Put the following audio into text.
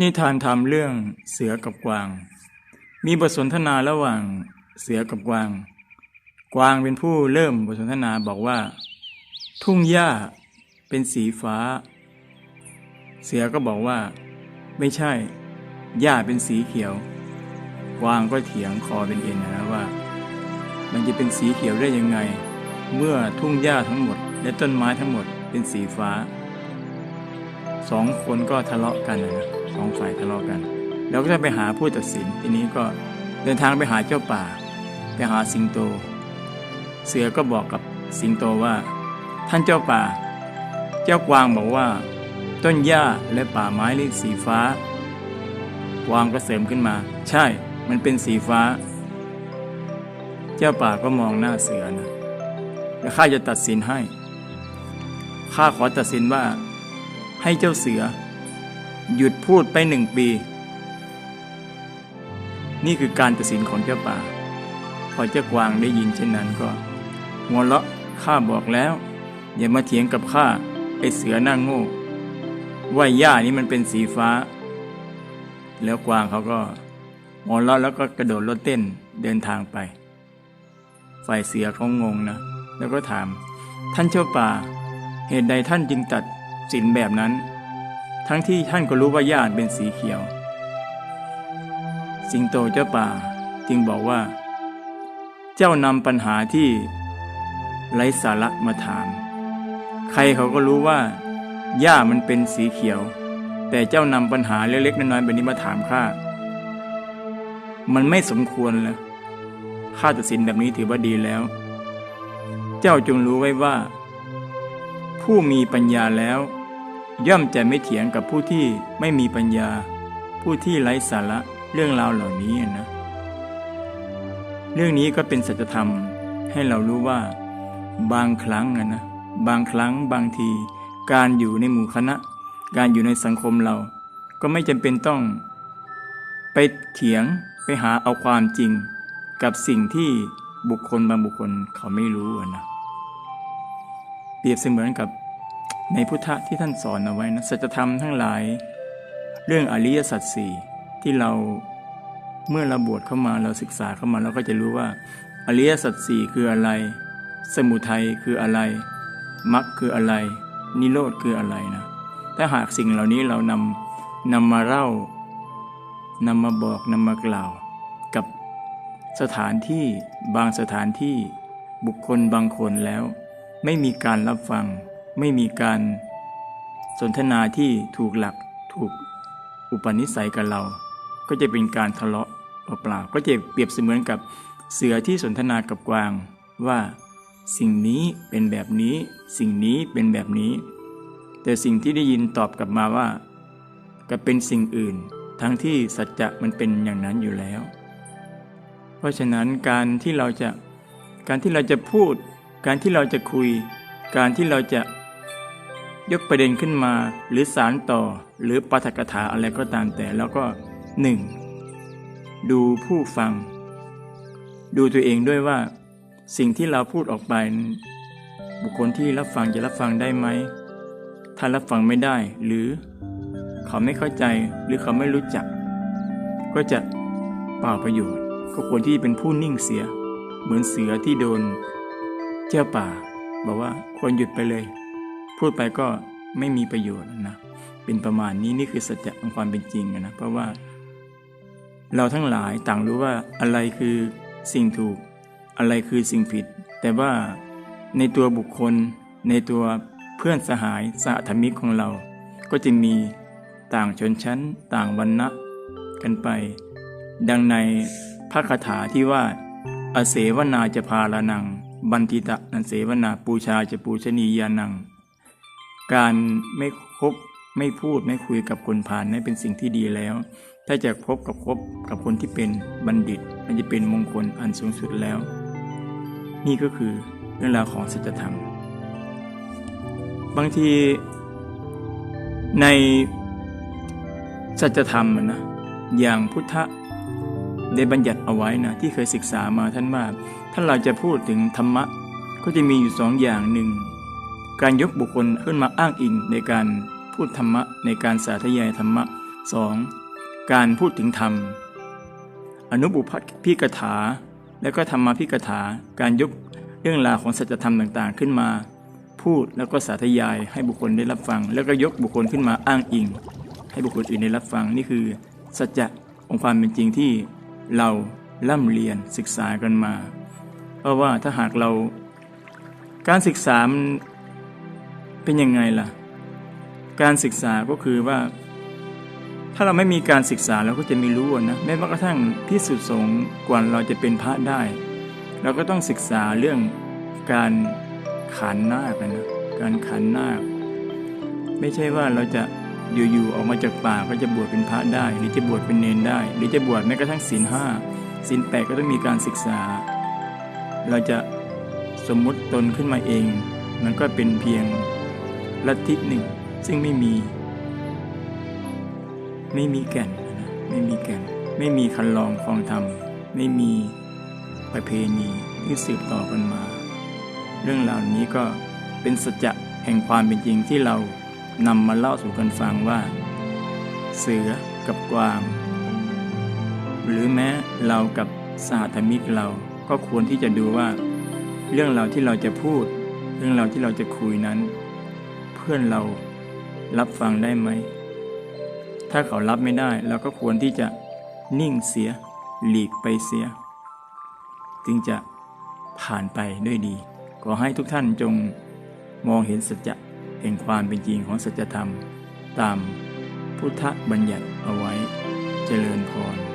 นิทานทำเรื่องเสือกับกวาง มีบทสนทนาระหว่างเสือกับกวาง กวางเป็นผู้เริ่มบทสนทนาบอกว่า ทุ่งหญ้าเป็นสีฟ้า เสือก็บอกว่า ไม่ใช่ หญ้าเป็นสีเขียว กวางก็เถียงคอเป็นเอ็นนะว่า มันจะเป็นสีเขียวได้ยังไง เมื่อทุ่งหญ้าทั้งหมด และต้นไม้ทั้งหมดเป็นสีฟ้า สองคนก็ทะเลาะกันนะนะสองฝ่ายทะเลาะกัน แล้วก็จะไปหาผู้ตัดสินทีนี้ก็เดินทางไปหาเจ้าป่า ไปหาสิงโต เสือก็บอกกับสิงโตว่า ท่านเจ้าป่า เจ้ากวางบอกว่า ต้นหญ้าและป่าไม้เรียกสีฟ้า กวางก็เสริมขึ้นมา ใช่มันเป็นสีฟ้า เจ้าป่าก็มองหน้าเสือนะแล้วข้าจะตัดสินให้ข้าขอตัดสินว่า ให้เจ้าเสือ หยุดพูดไปหนึ่งปี นี่คือการตัดสินของเจ้าป่า พอเจ้ากวางได้ยินเช่นนั้นก็หัวเราะข้าบอกแล้ว อย่ามาเถียงกับข้าไอเสือหน้าโง่ว่าหญ้านี้มันเป็นสีฟ้า แล้วกวางเขาก็หัวเราะแล้วก็กระโดดรถเต้นเดินทางไป ฝ่ายเสือเขางงนะ แล้วก็ถาม ท่านเจ้าป่า เหตุใดท่านจึงตัด สินแบบนั้น ทั้งที่ท่านก็รู้ว่าหญ้าเป็นสีเขียว สิงโตเจ้าป่าจึงบอกว่า เจ้านำปัญหาที่ไร้สาระมาถาม ใครเขาก็รู้ว่าหญ้ามันเป็นสีเขียว แต่เจ้านำปัญหาเล็กๆน้อยๆแบบนี้มาถามข้ามันไม่สมควรเลยข้าตัดสินแบบนี้ถือว่าดีแล้ว เจ้าจงรู้ไว้ว่า ผู้มีปัญญาแล้ว ย่อมจะไม่เถียงกับผู้ที่ไม่มีปัญญา ผู้ที่ไร้สาระเรื่องราวเหล่านี้นะ เรื่องนี้ก็เป็นสัจธรรมให้เรารู้ว่า บางครั้งนะนะบางครั้งบางที การอยู่ในหมู่คณะ การอยู่ในสังคมเรา ก็ไม่จำเป็นต้อง ไปเถียงไปหาเอาความจริง กับสิ่งที่บุคคลบางบุคคลเขาไม่รู้นะเปรียบเสมือนกับ ในพุทธะที่ท่านสอนเอาไว้นะสัจธรรมทั้งหลาย เรื่องอริยสัจสี่ที่เราเมื่อเราบวชเข้ามาเราศึกษาเข้ามาเราก็จะรู้ว่า อริยสัจสี่คืออะไร สมุทัยคืออะไรมรรคคืออะไร นิโรธคืออะไรนะถ้าหากสิ่งเหล่านี้เรานำนำมาเล่านำมาบอกนำมากล่าว กับสถานที่บางสถานที่บุคคลบางคนแล้ว ไม่มีการรับฟัง ไม่มีการสนทนาที่ถูกหลักถูกอุปนิสัยกับเรา ก็จะเป็นการทะเลาะเปล่าๆก็จะเปรียบเสมือนกับเสือที่สนทนากับกวางว่าสิ่งนี้เป็นแบบนี้ สิ่งนี้เป็นแบบนี้ แต่สิ่งที่ได้ยินตอบกลับมาว่าก็เป็นสิ่งอื่น ทั้งที่สัจจะมันเป็นอย่างนั้นอยู่แล้ว เพราะฉะนั้นการที่เราจะการที่เราจะพูด การที่เราจะคุย การที่เราจะ ยกประเด็นขึ้นมาหรือสารต่อหรือปาฐกถาอะไรก็ตามแต่แล้วก็หนึ่งดูผู้ฟัง ดูตัวเองด้วยว่า สิ่งที่เราพูดออกไป บุคคลที่รับฟังจะรับฟังได้ไหม ถ้ารับฟังไม่ได้หรือ เขาไม่เข้าใจหรือเขาไม่รู้จัก ก็จะเปล่าประโยชน์ ก็ควรที่เป็นผู้นิ่งเสีย เหมือนเสือที่โดน เจ้าป่า บอกว่าควรหยุดไปเลย พูดไปก็ไม่มีประโยชน์นะเป็นประมาณนี้นี่คือสัจจะของความเป็นจริงนะเพราะว่า เราทั้งหลายต่างรู้ว่าอะไรคือสิ่งถูก อะไรคือสิ่งผิด แต่ว่าในตัวบุคคล ในตัวเพื่อนสหายสหธรรมิกของเรา ก็จะมีต่างชนชั้น ต่างวรรณะกันไป ดังในพระคาถาที่ว่า อเสวนาจะพาลานัง บันทิตะนันเสวนาปูชาจะปูชนียานัง การไม่คบไม่พูดไม่คุยกับคนผ่านนั้นเป็นสิ่งที่ดีแล้ว ถ้าจะพบกับคบกับคนที่เป็นบัณฑิต มันจะเป็นมงคลอันสูงสุดแล้ว นี่ก็คือเรื่องราวของสัจธรรม บางทีในสัจธรรมนะอย่างพุทธะได้บัญญัติเอาไว้นะที่เคยศึกษามาท่านว่าถ้าเราจะพูดถึงธรรมะก็จะมีอยู่สองอย่างหนึ่ง การยกบุคคลขึ้นมาอ้างอิงในการพูดธรรมะในการสาธยายธรรมะ 2. การพูดถึงธรรม อนุบุพพิกถา และก็ธรรมพิกถา การยกเรื่องราวของสัจธรรมต่างๆ ขึ้นมา พูดแล้วก็สาธยายให้บุคคลได้รับฟัง แล้วก็ยกบุคคลขึ้นมาอ้างอิง ให้บุคคลอื่นได้รับฟังนี่คือ สัจจะของความเป็นจริงที่เราล่ำเรียนศึกษากันมา เพราะว่าถ้าหากเรา การศึกษา เป็นยังไงล่ะ การศึกษาก็คือว่า ถ้าเราไม่มีการศึกษาเราก็จะไม่รู้นะแม้กระทั่งพิสุทธสงฆ์กว่าเราจะเป็นพระได้ เราก็ต้องศึกษาเรื่องการขันนาคอะนะการขันนาค ไม่ใช่ว่าเราจะอยู่ๆออกมาจากป่าก็จะบวชเป็นพระได้ หรือจะบวชเป็นเนนได้ หรือจะบวชแม้กระทั่งศีลห้าศีลแปดก็ต้องมีการศึกษา เราจะสมมุติตนขึ้นมาเอง มันก็เป็นเพียง ลัทธิหนึ่ง ซึ่งไม่มี ไม่มีแก่นนะไม่มีแก่น ไม่มีคันลองคลองธรรม ไม่มีประเพณีที่สืบต่อกันมา เรื่องราวนี้ก็เป็นสัจจะแห่งความเป็นจริงที่เรานำมาเล่าสู่กันฟังว่า เสือกับกวาง หรือแม้เรากับสหธรรมิกเราก็ควรที่จะดูว่า เรื่องราวที่เราจะพูด เรื่องราวที่เราจะคุยนั้น เพื่อนเรารับฟังได้ไหม ถ้าเขารับไม่ได้เราก็ควรที่จะนิ่งเสีย หลีกไปเสีย จึงจะผ่านไปด้วยดี ขอให้ทุกท่านจงมองเห็นสัจจะแห่งความเป็นจริงของสัจธรรม ตามพุทธบัญญัติเอาไว้ เจริญพร